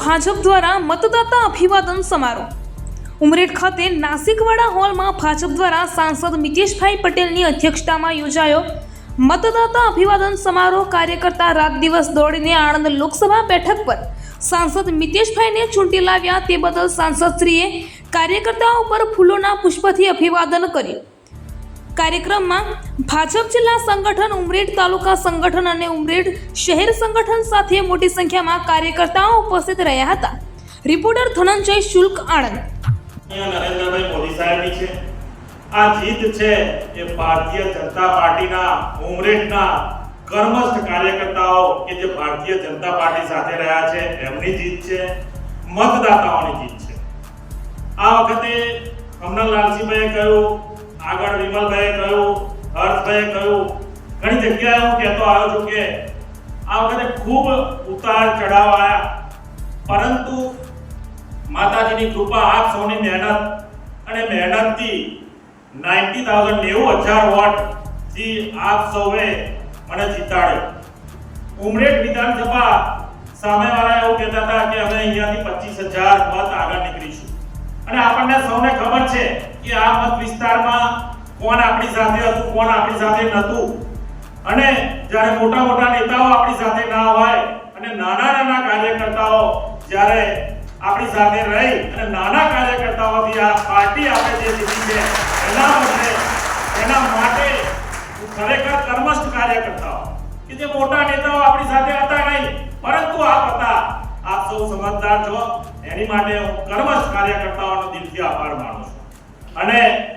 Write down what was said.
ભાજપ દ્વારા મતદાતા અભિવાદન સમારોહ. ઉમરેઠ ખાતે નાસિકવાડા હોલમાં ભાજપ દ્વારા સાંસદ મિતેશભાઈ પટેલની અધ્યક્ષતામાં યોજાયો મતદાતા અભિવાદન સમારોહ. કાર્યકર્તા રાત દિવસ દોડીને આણંદ લોકસભા બેઠક પર સાંસદ મિતેશભાઈને ચૂંટી લાવ્યા. તે બદલ સાંસદશ્રીએ કાર્યકર્તાઓ પર ફૂલોના પુષ્પથી અભિવાદન કર્યું. કાર્યક્રમમાં ભાજપ જિલ્લા સંગઠન ઉમરેઠ તાલુકા સંગઠન અને ઉમરેઠ શહેર સંગઠન સાથે મોટી સંખ્યામાં કાર્યકર્તાઓ ઉપસ્થિત રહ્યા હતા. રિપોર્ટર ધનંજય શુલ્ક આણંદ. નરેન્દ્રભાઈ મોદી સાહેબની છે. આ જીત છે એ ભારતીય જનતા પાર્ટીના ઉમરેઠના કર્મસ્થ કાર્યકર્તાઓ કે જે ભારતીય જનતા પાર્ટી સાથે રહ્યા છે, એમની જીત છે, મતદાતાઓની જીત છે. આ વખતે કમનલ લાલજીભાઈએ કહ્યું આગળ વિમલભાઈએ કહ્યું, હર્ષભાઈએ કહ્યું, ઘણી જગ્યાએ હું કહેતો આવ્યો છું કે આ વખતે ખૂબ ઉતાર ચઢાવ આવ્યા પરંતુ માતાજીની કૃપા આપ સૌની મહેનત અને મહેનતથી 90000 નેવું હજાર વોટથી આપ સૌએ મને જીતાડ્યો. ઉમરેઠ વિધાનસભા સામેવાળા એવું કહેતા હતા કે અમે અહીંયાથી પચીસ હજાર મત આગળ અને આપણને સૌને ખબર છે કે આ મત વિસ્તારમાં કોણ આપણી સાથે હતું, કોણ આપણી સાથે નહોતું. અને જ્યારે મોટા મોટા નેતાઓ આપણી સાથે ના હોય અને નાના નાના કાર્યકર્તાઓ જ્યારે આપણી સાથે રહી અને નાના કાર્યકર્તાઓથી આ પાર્ટી આપણે જે જીતી છે, એના માટે એના માટે ખરેખર કર્મસ્થ કાર્યકર્તાઓ કે જે મોટા નેતાઓ આપણી સાથે હતા નહીં આપ સૌ સમજદાર છો. એની માટે હું કર્મશ કાર્યકર્તાઓનો દિલથી આભાર માનું છું. અને